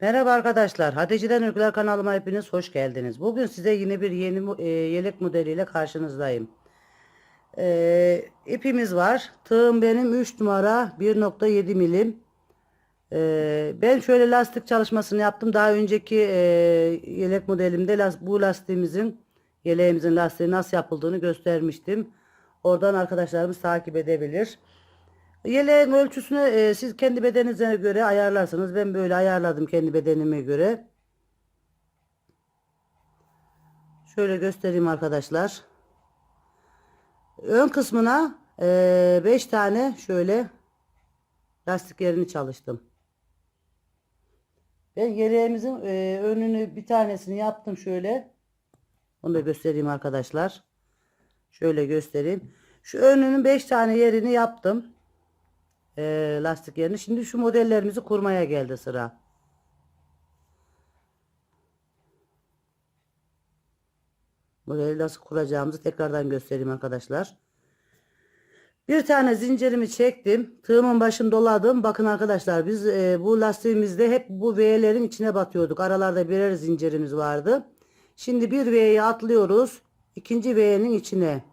Merhaba arkadaşlar. Hatice'den Ülkeler kanalıma hepiniz hoş geldiniz. Bugün size yeni bir yeni e, yelek modeliyle karşınızdayım. E, ipimiz var. Tığım benim 3 numara 1.7 milim. E, ben şöyle lastik çalışmasını yaptım. Daha önceki e, yelek modelimde las- bu lastiğimizin yeleğimizin lastiği nasıl yapıldığını göstermiştim. Oradan arkadaşlarımız takip edebilir. Yeleğin ölçüsünü e, siz kendi bedeninize göre ayarlarsınız. Ben böyle ayarladım kendi bedenime göre. Şöyle göstereyim arkadaşlar. Ön kısmına 5 tane şöyle lastik yerini çalıştım. Ben yeleğimizin e, önünü bir tanesini yaptım şöyle. Onu da göstereyim arkadaşlar. Şöyle göstereyim. Şu önünün 5 tane yerini yaptım e, lastik yerini. Şimdi şu modellerimizi kurmaya geldi sıra. Modeli nasıl kuracağımızı tekrardan göstereyim arkadaşlar. Bir tane zincirimi çektim. Tığımın başını doladım. Bakın arkadaşlar biz e, bu lastiğimizde hep bu V'lerin içine batıyorduk. Aralarda birer zincirimiz vardı. Şimdi bir V'yi atlıyoruz. İkinci V'nin içine.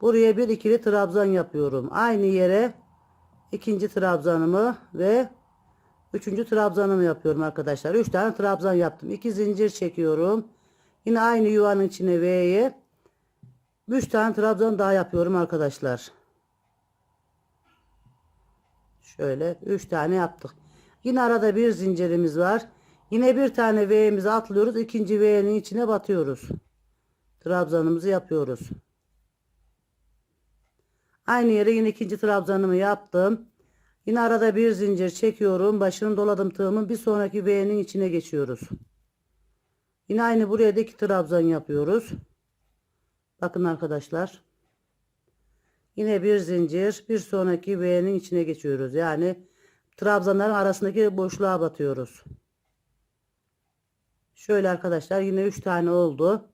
Buraya bir ikili trabzan yapıyorum. Aynı yere ikinci trabzanımı ve üçüncü trabzanımı yapıyorum arkadaşlar. Üç tane trabzan yaptım. İki zincir çekiyorum. Yine aynı yuvanın içine V'ye üç tane trabzan daha yapıyorum arkadaşlar. Şöyle üç tane yaptık. Yine arada bir zincirimiz var. Yine bir tane V'mizi atlıyoruz. İkinci V'nin içine batıyoruz. Trabzanımızı yapıyoruz. Aynı yere yine ikinci trabzanımı yaptım. Yine arada bir zincir çekiyorum. Başını doladım tığımın bir sonraki V'nin içine geçiyoruz. Yine aynı buraya da iki trabzan yapıyoruz. Bakın arkadaşlar. Yine bir zincir bir sonraki V'nin içine geçiyoruz. Yani trabzanların arasındaki boşluğa batıyoruz. Şöyle arkadaşlar yine 3 tane oldu.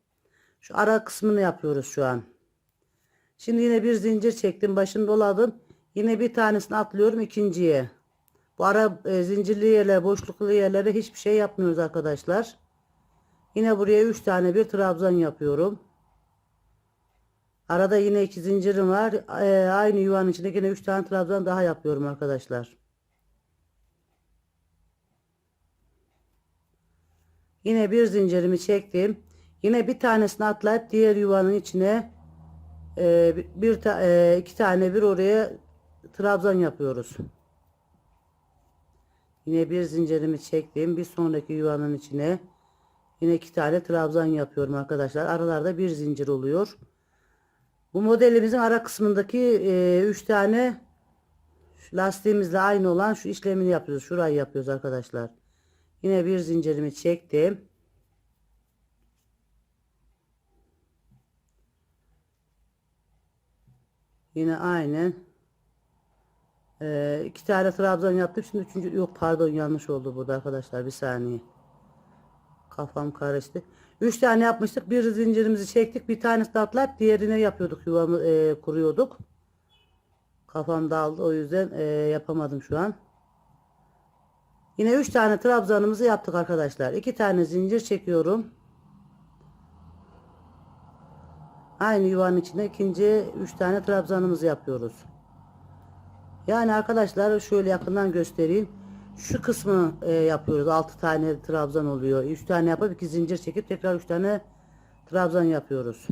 Şu ara kısmını yapıyoruz şu an. Şimdi yine bir zincir çektim. Başını doladım. Yine bir tanesini atlıyorum ikinciye. Bu ara e, zincirli yerler, boşluklu yerlere hiçbir şey yapmıyoruz arkadaşlar. Yine buraya 3 tane bir trabzan yapıyorum. Arada yine iki zincirim var. E, aynı yuvanın içinde yine 3 tane trabzan daha yapıyorum arkadaşlar. Yine bir zincirimi çektim. Yine bir tanesini atlayıp diğer yuvanın içine e, bir ta, e, iki tane bir oraya trabzan yapıyoruz. Yine bir zincirimi çektim. Bir sonraki yuvanın içine yine iki tane trabzan yapıyorum arkadaşlar. Aralarda bir zincir oluyor. Bu modelimizin ara kısmındaki e, üç tane lastiğimizle aynı olan şu işlemini yapıyoruz. Şurayı yapıyoruz arkadaşlar. Yine bir zincirimi çektim. Yine aynen. Ee, iki tane trabzan yaptım. Şimdi üçüncü yok pardon yanlış oldu burada arkadaşlar. Bir saniye. Kafam karıştı. Üç tane yapmıştık. Bir zincirimizi çektik. Bir tanesi atlayıp diğerine yapıyorduk. Yuvamı e, kuruyorduk. Kafam dağıldı. O yüzden e, yapamadım şu an. Yine üç tane trabzanımızı yaptık arkadaşlar. İki tane zincir çekiyorum. Aynı yuvanın içinde ikinci üç tane trabzanımızı yapıyoruz. Yani arkadaşlar şöyle yakından göstereyim. Şu kısmı e, yapıyoruz. 6 tane trabzan oluyor. 3 tane yapıp iki zincir çekip tekrar 3 tane trabzan yapıyoruz.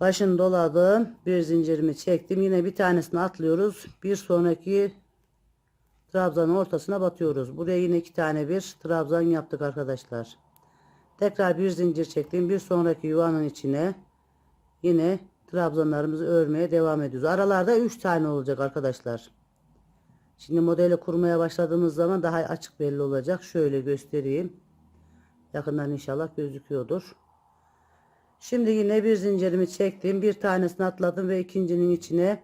Başını doladım. Bir zincirimi çektim. Yine bir tanesini atlıyoruz. Bir sonraki trabzanın ortasına batıyoruz. Buraya yine iki tane bir trabzan yaptık arkadaşlar. Tekrar bir zincir çektim. Bir sonraki yuvanın içine yine trabzanlarımızı örmeye devam ediyoruz. Aralarda 3 tane olacak arkadaşlar. Şimdi modeli kurmaya başladığımız zaman daha açık belli olacak. Şöyle göstereyim. Yakından inşallah gözüküyordur. Şimdi yine bir zincirimi çektim. Bir tanesini atladım ve ikincinin içine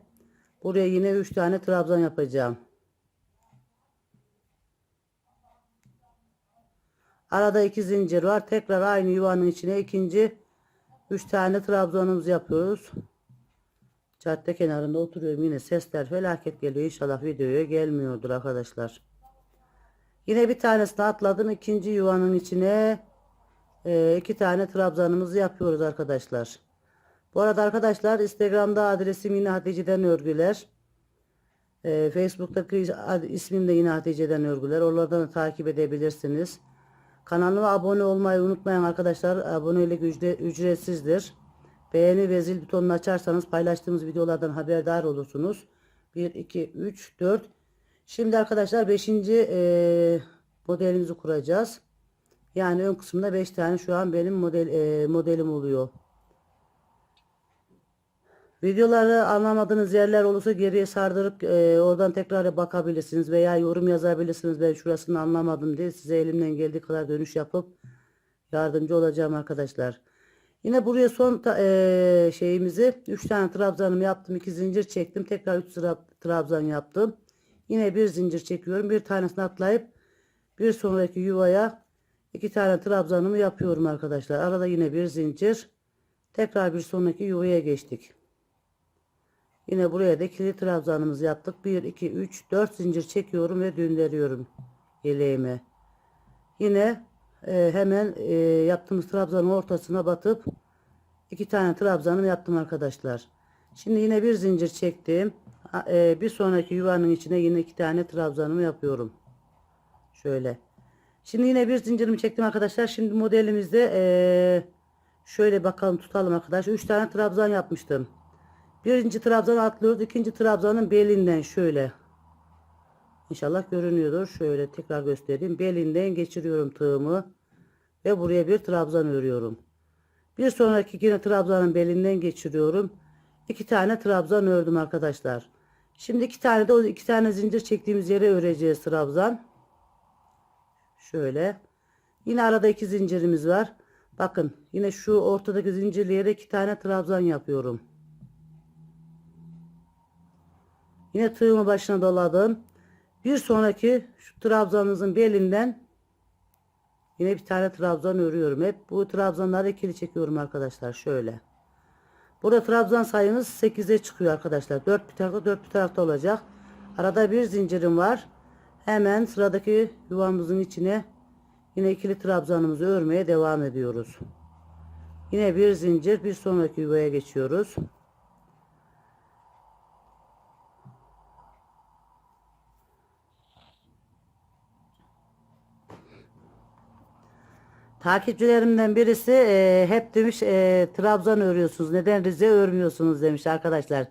buraya yine 3 tane trabzan yapacağım. Arada iki zincir var. Tekrar aynı yuvanın içine ikinci üç tane trabzanımızı yapıyoruz. Cadde kenarında oturuyorum. Yine sesler felaket geliyor. İnşallah videoya gelmiyordur arkadaşlar. Yine bir tanesini atladım. ikinci yuvanın içine e, iki tane trabzanımızı yapıyoruz arkadaşlar. Bu arada arkadaşlar Instagram'da adresim yine Hatice'den örgüler. E, Facebook'taki ismim de yine Hatice'den örgüler. Oralardan da takip edebilirsiniz. Kanalıma abone olmayı unutmayın arkadaşlar. Abonelik ücre- ücretsizdir. Beğeni ve zil butonunu açarsanız paylaştığımız videolardan haberdar olursunuz. 1, 2, 3, 4. Şimdi arkadaşlar 5. modelimizi kuracağız. Yani ön kısmında 5 tane şu an benim model e, modelim oluyor. Videoları anlamadığınız yerler olursa geriye sardırıp e, oradan tekrar bakabilirsiniz veya yorum yazabilirsiniz. Ben şurasını anlamadım diye size elimden geldiği kadar dönüş yapıp yardımcı olacağım arkadaşlar. Yine buraya son e, şeyimizi 3 tane trabzanımı yaptım. 2 zincir çektim. Tekrar 3 sıra trabzan yaptım. Yine bir zincir çekiyorum. Bir tanesini atlayıp bir sonraki yuvaya iki tane trabzanımı yapıyorum arkadaşlar. Arada yine bir zincir. Tekrar bir sonraki yuvaya geçtik. Yine buraya da ikili trabzanımızı yaptık. 1, 2, 3, 4 zincir çekiyorum ve döndürüyorum yeleğime. Yine e, hemen e, yaptığımız trabzanın ortasına batıp iki tane trabzanım yaptım arkadaşlar. Şimdi yine bir zincir çektim. E, bir sonraki yuvanın içine yine iki tane trabzanımı yapıyorum. Şöyle. Şimdi yine bir zincirimi çektim arkadaşlar. Şimdi modelimizde e, şöyle bakalım tutalım arkadaşlar. Üç tane trabzan yapmıştım. Birinci trabzanı atlıyoruz. ikinci trabzanın belinden şöyle. İnşallah görünüyordur. Şöyle tekrar göstereyim. Belinden geçiriyorum tığımı. Ve buraya bir trabzan örüyorum. Bir sonraki yine trabzanın belinden geçiriyorum. İki tane trabzan ördüm arkadaşlar. Şimdi iki tane de o iki tane zincir çektiğimiz yere öreceğiz trabzan. Şöyle. Yine arada iki zincirimiz var. Bakın yine şu ortadaki zincirli yere iki tane trabzan yapıyorum. Yine tığımı başına doladım. Bir sonraki şu trabzanımızın belinden yine bir tane trabzan örüyorum. Hep bu trabzanları ikili çekiyorum arkadaşlar. Şöyle. Burada trabzan sayımız 8'e çıkıyor arkadaşlar. 4 bir tarafta 4 bir tarafta olacak. Arada bir zincirim var. Hemen sıradaki yuvamızın içine yine ikili trabzanımızı örmeye devam ediyoruz. Yine bir zincir bir sonraki yuvaya geçiyoruz. Takipçilerimden birisi e, hep demiş e, Trabzon örüyorsunuz. Neden Rize örmüyorsunuz demiş arkadaşlar.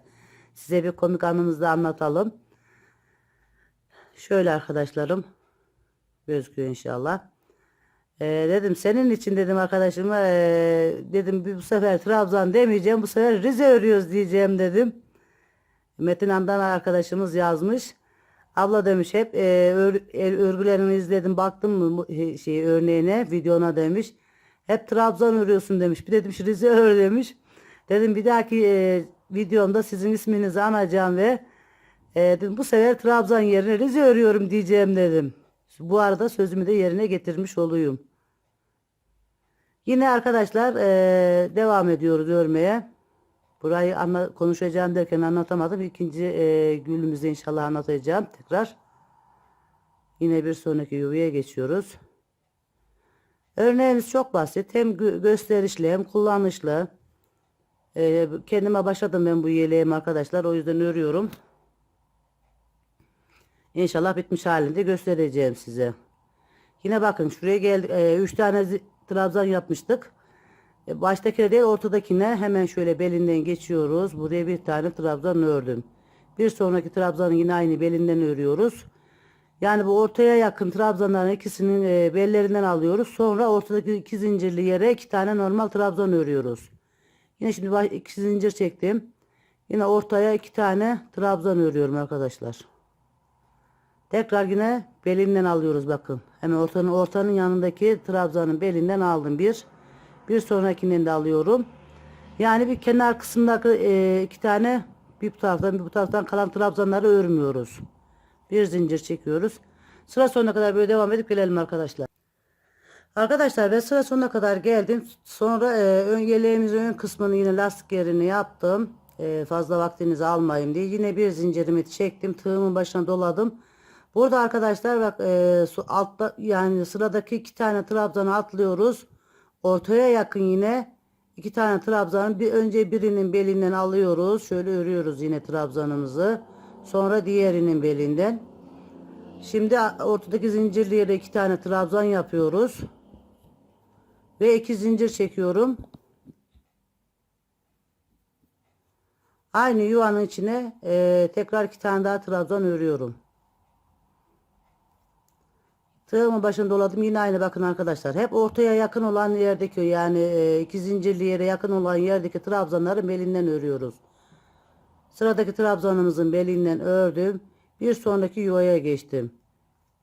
Size bir komik anımızı anlatalım. Şöyle arkadaşlarım. Gözüküyor inşallah. E, dedim senin için dedim arkadaşıma e, dedim bu sefer Trabzon demeyeceğim. Bu sefer Rize örüyoruz diyeceğim dedim. Metin Andan arkadaşımız yazmış. Abla demiş hep e, ör- el- örgülerini izledim baktım mı şey örneğine videona demiş. Hep Trabzon örüyorsun demiş. Bir dedim Rize ör demiş. Dedim bir dahaki e, videomda sizin isminizi anacağım ve e, dedim bu sefer Trabzon yerine Rize örüyorum diyeceğim dedim. Bu arada sözümü de yerine getirmiş olayım. Yine arkadaşlar e, devam ediyoruz örmeye. Burayı anla, konuşacağım derken anlatamadım. İkinci e, gülümüzü inşallah anlatacağım tekrar. Yine bir sonraki yuvaya geçiyoruz. Örneğimiz çok basit. Hem gö- gösterişli hem kullanışlı. E, kendime başladım ben bu yeleğimi arkadaşlar. O yüzden örüyorum. İnşallah bitmiş halinde göstereceğim size. Yine bakın şuraya geldik. 3 tane zi- trabzan yapmıştık. E, Baştakine değil ortadakine hemen şöyle belinden geçiyoruz. Buraya bir tane trabzan ördüm. Bir sonraki trabzanı yine aynı belinden örüyoruz. Yani bu ortaya yakın trabzanların ikisinin e, bellerinden alıyoruz. Sonra ortadaki iki zincirli yere iki tane normal trabzan örüyoruz. Yine şimdi iki zincir çektim. Yine ortaya iki tane trabzan örüyorum arkadaşlar. Tekrar yine belinden alıyoruz bakın. Hemen ortanın ortanın yanındaki trabzanın belinden aldım bir. Bir sonrakinden de alıyorum. Yani bir kenar kısımdaki e, iki tane bir bu taraftan bir bu taraftan kalan trabzanları örmüyoruz. Bir zincir çekiyoruz. Sıra sonuna kadar böyle devam edip gelelim arkadaşlar. Arkadaşlar ben sıra sonuna kadar geldim. Sonra e, ön yeleğimizin ön kısmını yine lastik yerini yaptım. E, fazla vaktinizi almayayım diye. Yine bir zincirimi çektim. Tığımın başına doladım. Burada arkadaşlar bak e, altta yani sıradaki iki tane trabzanı atlıyoruz. Ortaya yakın yine iki tane trabzanın bir önce birinin belinden alıyoruz. Şöyle örüyoruz yine trabzanımızı. Sonra diğerinin belinden. Şimdi ortadaki zincirli yere iki tane trabzan yapıyoruz. Ve iki zincir çekiyorum. Aynı yuvanın içine e, tekrar iki tane daha trabzan örüyorum. Tığımın başını doladım yine aynı bakın arkadaşlar. Hep ortaya yakın olan yerdeki yani e, iki zincirli yere yakın olan yerdeki trabzanları belinden örüyoruz. Sıradaki trabzanımızın belinden ördüm. Bir sonraki yuvaya geçtim.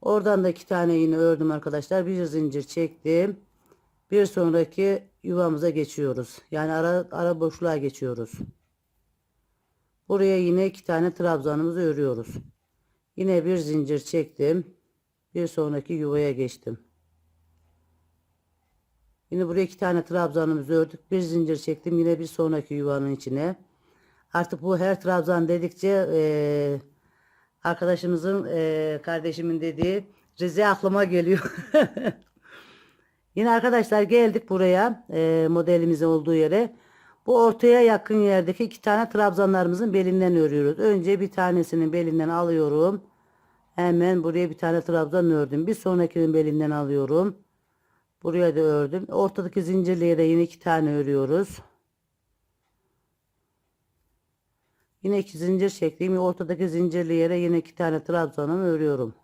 Oradan da iki tane yine ördüm arkadaşlar. Bir zincir çektim. Bir sonraki yuvamıza geçiyoruz. Yani ara, ara boşluğa geçiyoruz. Buraya yine iki tane trabzanımızı örüyoruz. Yine bir zincir çektim. Bir sonraki yuvaya geçtim. Yine buraya iki tane trabzanımızı ördük. Bir zincir çektim. Yine bir sonraki yuvanın içine. Artık bu her trabzan dedikçe e, arkadaşımızın e, kardeşimin dediği Rize aklıma geliyor. Yine arkadaşlar geldik buraya e, modelimizin olduğu yere. Bu ortaya yakın yerdeki iki tane trabzanlarımızın belinden örüyoruz. Önce bir tanesinin belinden alıyorum. Hemen buraya bir tane trabzan ördüm. Bir sonrakinin belinden alıyorum. Buraya da ördüm. Ortadaki zincirliğe de yine iki tane örüyoruz. Yine iki zincir çektiğim ortadaki zincirli yere yine iki tane trabzanımı örüyorum.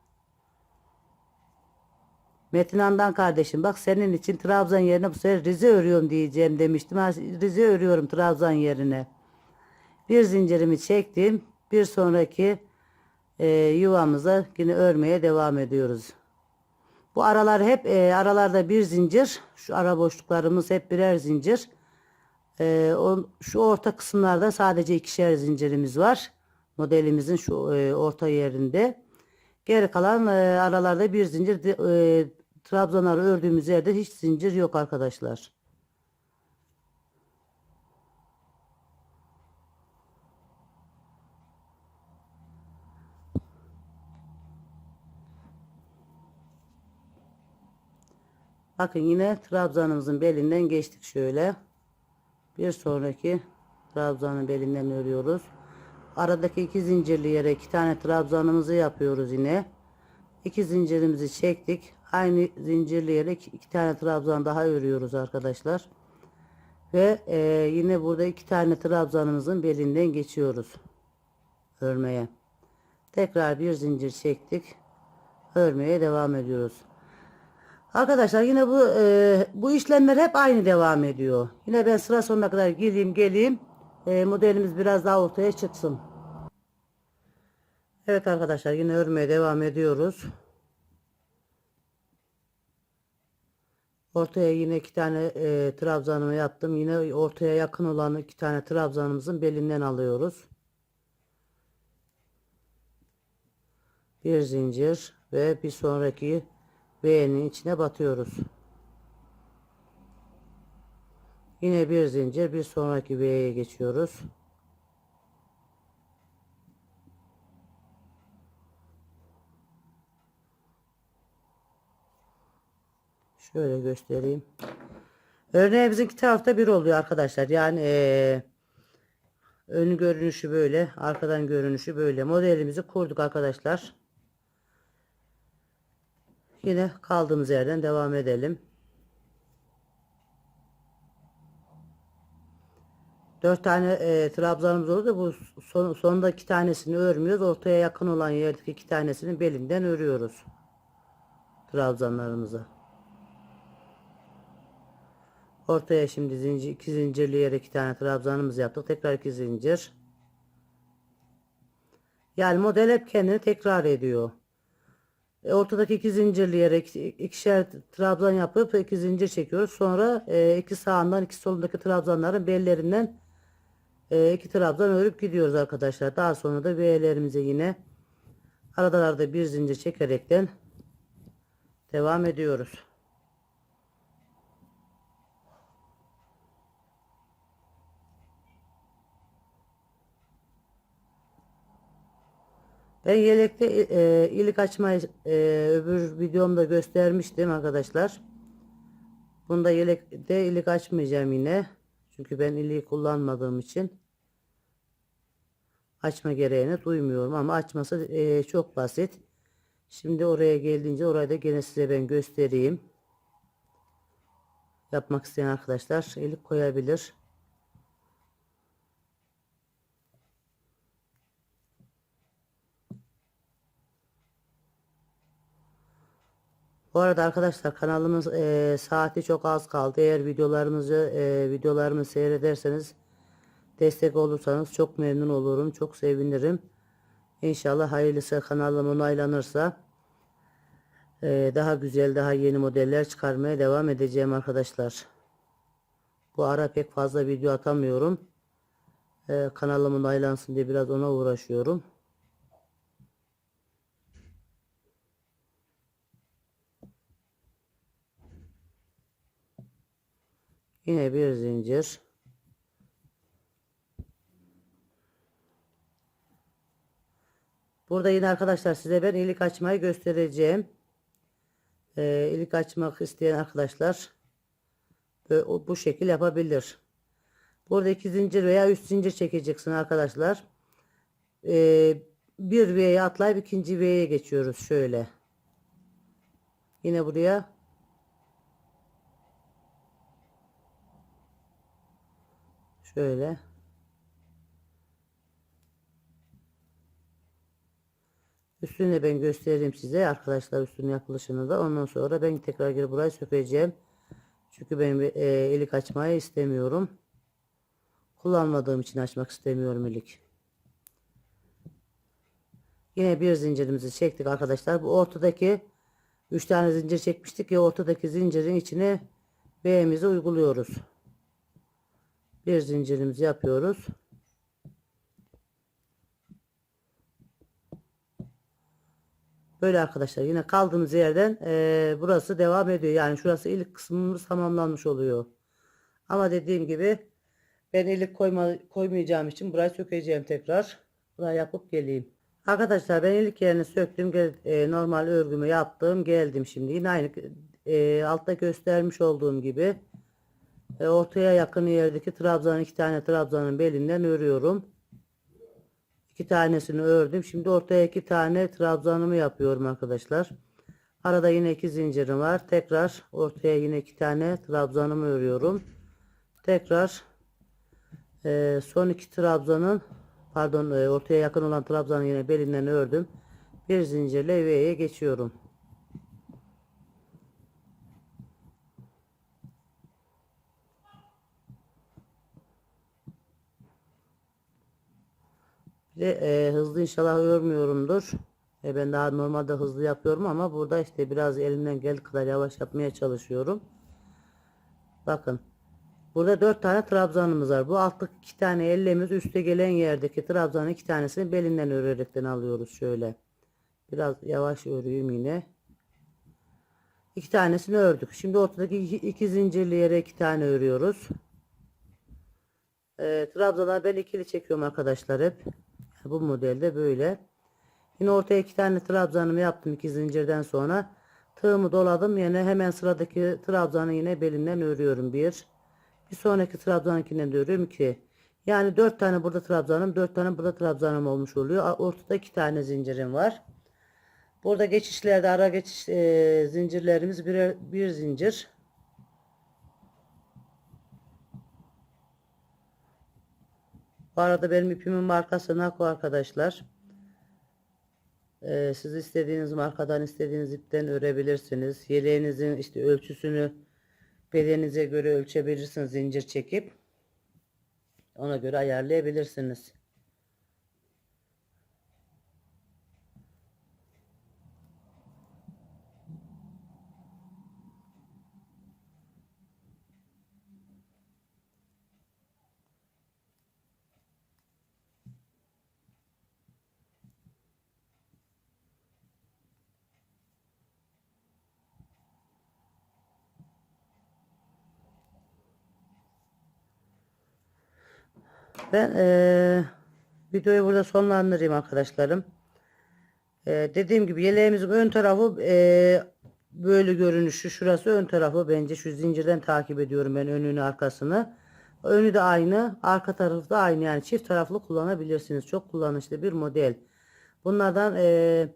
Metinan'dan kardeşim bak senin için Trabzon yerine bu sefer Rize örüyorum diyeceğim demiştim. Rize örüyorum Trabzon yerine. Bir zincirimi çektim. Bir sonraki e, yuvamıza yine örmeye devam ediyoruz. Bu aralar hep e, aralarda bir zincir. Şu ara boşluklarımız hep birer zincir. E, on, şu orta kısımlarda sadece ikişer zincirimiz var. Modelimizin şu e, orta yerinde. Geri kalan e, aralarda bir zincir. E, Trabzonları ördüğümüz yerde hiç zincir yok arkadaşlar. Bakın yine trabzanımızın belinden geçtik şöyle. Bir sonraki trabzanın belinden örüyoruz. Aradaki iki zincirli yere iki tane trabzanımızı yapıyoruz yine. İki zincirimizi çektik. Aynı zincirli yere iki, iki tane trabzan daha örüyoruz arkadaşlar. Ve e, yine burada iki tane trabzanımızın belinden geçiyoruz. Örmeye. Tekrar bir zincir çektik. Örmeye devam ediyoruz. Arkadaşlar yine bu e, bu işlemler hep aynı devam ediyor. Yine ben sıra sonuna kadar geleyim geleyim. E, modelimiz biraz daha ortaya çıksın. Evet arkadaşlar yine örmeye devam ediyoruz. Ortaya yine iki tane e, trabzanımı yaptım. Yine ortaya yakın olan iki tane trabzanımızın belinden alıyoruz. Bir zincir ve bir sonraki V'nin içine batıyoruz. Yine bir zincir bir sonraki V'ye geçiyoruz. Şöyle göstereyim. Örneğimizin iki tarafta bir oluyor arkadaşlar. Yani ee, ön görünüşü böyle. Arkadan görünüşü böyle. Modelimizi kurduk arkadaşlar. Yine kaldığımız yerden devam edelim. Dört tane e, trabzanımız oldu. Bu son, sonunda iki tanesini örmüyoruz. Ortaya yakın olan yerdeki iki tanesini belinden örüyoruz. Trabzanlarımızı. Ortaya şimdi zincir, iki zincirleyerek iki tane trabzanımız yaptık. Tekrar iki zincir. Yani model hep kendini tekrar ediyor. E, ortadaki iki zincirleyerek ikişer trabzan yapıp iki zincir çekiyoruz. Sonra e, iki sağından iki solundaki trabzanların bellerinden e, iki trabzan örüp gidiyoruz arkadaşlar. Daha sonra da V'lerimize yine aralarda bir zincir çekerekten devam ediyoruz. Ben yelekte e, ilik açmayı e, öbür videomda göstermiştim arkadaşlar. Bunda yelekte ilik açmayacağım yine. Çünkü ben iliği kullanmadığım için açma gereğini duymuyorum ama açması e, çok basit. Şimdi oraya geldiğince orayı da gene size ben göstereyim. Yapmak isteyen arkadaşlar ilik koyabilir. Bu arada arkadaşlar kanalımız e, saati çok az kaldı. Eğer videolarımızı e, videolarımı seyrederseniz destek olursanız çok memnun olurum. Çok sevinirim. İnşallah hayırlısı kanalım onaylanırsa e, daha güzel daha yeni modeller çıkarmaya devam edeceğim arkadaşlar. Bu ara pek fazla video atamıyorum. E, kanalım onaylansın diye biraz ona uğraşıyorum. Yine bir zincir. Burada yine arkadaşlar size ben ilik açmayı göstereceğim. Ee, ilik açmak isteyen arkadaşlar o- bu şekil yapabilir. Burada iki zincir veya üç zincir çekeceksin arkadaşlar. Ee, bir V'ye atlayıp ikinci V'ye geçiyoruz şöyle. Yine buraya Şöyle. Üstünü ben göstereyim size arkadaşlar üstünün yapılışını da. Ondan sonra ben tekrar geri burayı sökeceğim. Çünkü ben e, ilik açmayı istemiyorum. Kullanmadığım için açmak istemiyorum ilik. Yine bir zincirimizi çektik arkadaşlar. Bu ortadaki 3 tane zincir çekmiştik ya ortadaki zincirin içine B'mizi uyguluyoruz bir zincirimizi yapıyoruz. Böyle arkadaşlar yine kaldığımız yerden e, burası devam ediyor. Yani şurası ilk kısmımız tamamlanmış oluyor. Ama dediğim gibi ben ilik koyma, koymayacağım için burayı sökeceğim tekrar. Burayı yapıp geleyim. Arkadaşlar ben ilik yerini söktüm. Gel, e, normal örgümü yaptım. Geldim şimdi. Yine aynı e, altta göstermiş olduğum gibi e, ortaya yakın yerdeki trabzanın iki tane trabzanın belinden örüyorum. İki tanesini ördüm. Şimdi ortaya iki tane trabzanımı yapıyorum arkadaşlar. Arada yine iki zincirim var. Tekrar ortaya yine iki tane trabzanımı örüyorum. Tekrar e, son iki trabzanın pardon e, ortaya yakın olan trabzanın yine belinden ördüm. Bir zincirle V'ye geçiyorum. Bir e, hızlı inşallah örmüyorumdur. E, ben daha normalde hızlı yapıyorum ama burada işte biraz elimden geldiği kadar yavaş yapmaya çalışıyorum. Bakın. Burada dört tane trabzanımız var. Bu alttaki iki tane ellemiz üste gelen yerdeki trabzanın iki tanesini belinden örerekten alıyoruz şöyle. Biraz yavaş örüyorum yine. İki tanesini ördük. Şimdi ortadaki iki, iki zincirli yere iki tane örüyoruz. E, trabzalar ben ikili çekiyorum arkadaşlar hep. Bu modelde böyle. Yine ortaya iki tane trabzanımı yaptım iki zincirden sonra. Tığımı doladım. Yine hemen sıradaki trabzanı yine belinden örüyorum. Bir. Bir sonraki trabzanınkinden de örüyorum. iki. Yani dört tane burada trabzanım. Dört tane burada trabzanım olmuş oluyor. Ortada iki tane zincirim var. Burada geçişlerde ara geçiş e, zincirlerimiz birer, bir zincir. Bu arada benim ipimin markası Nako arkadaşlar. Ee, siz istediğiniz markadan istediğiniz ipten örebilirsiniz. Yeleğinizin işte ölçüsünü bedeninize göre ölçebilirsiniz zincir çekip. Ona göre ayarlayabilirsiniz. Ben eee videoyu burada sonlandırayım arkadaşlarım. Ee, dediğim gibi yeleğimizin ön tarafı e, böyle görünüşü. Şurası ön tarafı bence şu zincirden takip ediyorum ben önünü arkasını. Önü de aynı, arka tarafı da aynı yani çift taraflı kullanabilirsiniz. Çok kullanışlı bir model. Bunlardan e,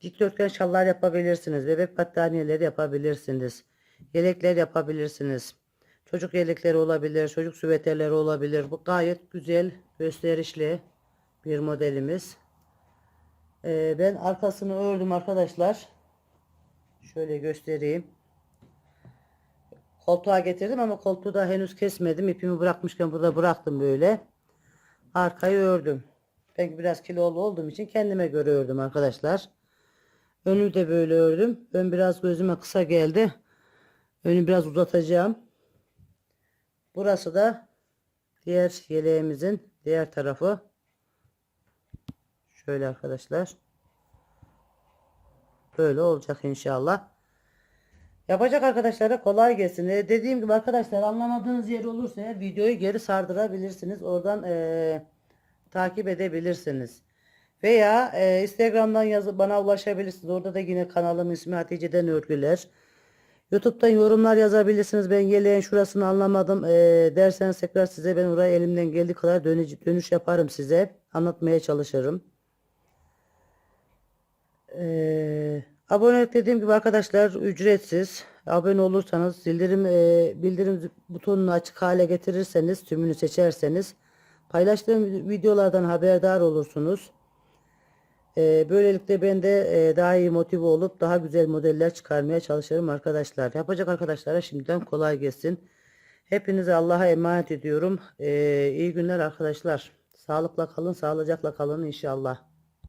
dikdörtgen şallar yapabilirsiniz. Bebek battaniyeleri yapabilirsiniz. Yelekler yapabilirsiniz. Çocuk yelekleri olabilir, çocuk süveterleri olabilir. Bu gayet güzel, gösterişli bir modelimiz. Ee, ben arkasını ördüm arkadaşlar. Şöyle göstereyim. Koltuğa getirdim ama koltuğu da henüz kesmedim. İpimi bırakmışken burada bıraktım böyle. Arkayı ördüm. Ben biraz kilolu olduğum için kendime göre ördüm arkadaşlar. Önü de böyle ördüm. Ön biraz gözüme kısa geldi. Önü biraz uzatacağım. Burası da diğer yeleğimizin diğer tarafı. Şöyle arkadaşlar. Böyle olacak inşallah. Yapacak arkadaşlara kolay gelsin. Ee, dediğim gibi arkadaşlar anlamadığınız yer olursa eğer videoyu geri sardırabilirsiniz. Oradan eee, takip edebilirsiniz. Veya eee, Instagram'dan yazıp bana ulaşabilirsiniz. Orada da yine kanalım ismi Hatice'den Örgüler. YouTube'dan yorumlar yazabilirsiniz. Ben yeleğin şurasını anlamadım eee, derseniz tekrar size ben oraya elimden geldiği kadar dönüş, dönüş yaparım size. Anlatmaya çalışırım. Ee, abonelik dediğim gibi arkadaşlar ücretsiz. Abone olursanız bildirim e, bildirim butonunu açık hale getirirseniz tümünü seçerseniz paylaştığım videolardan haberdar olursunuz. Ee, böylelikle ben de e, daha iyi motive olup daha güzel modeller çıkarmaya çalışırım arkadaşlar. Yapacak arkadaşlara şimdiden kolay gelsin. Hepinize Allah'a emanet ediyorum. Ee, iyi günler arkadaşlar. Sağlıkla kalın, sağlıcakla kalın inşallah.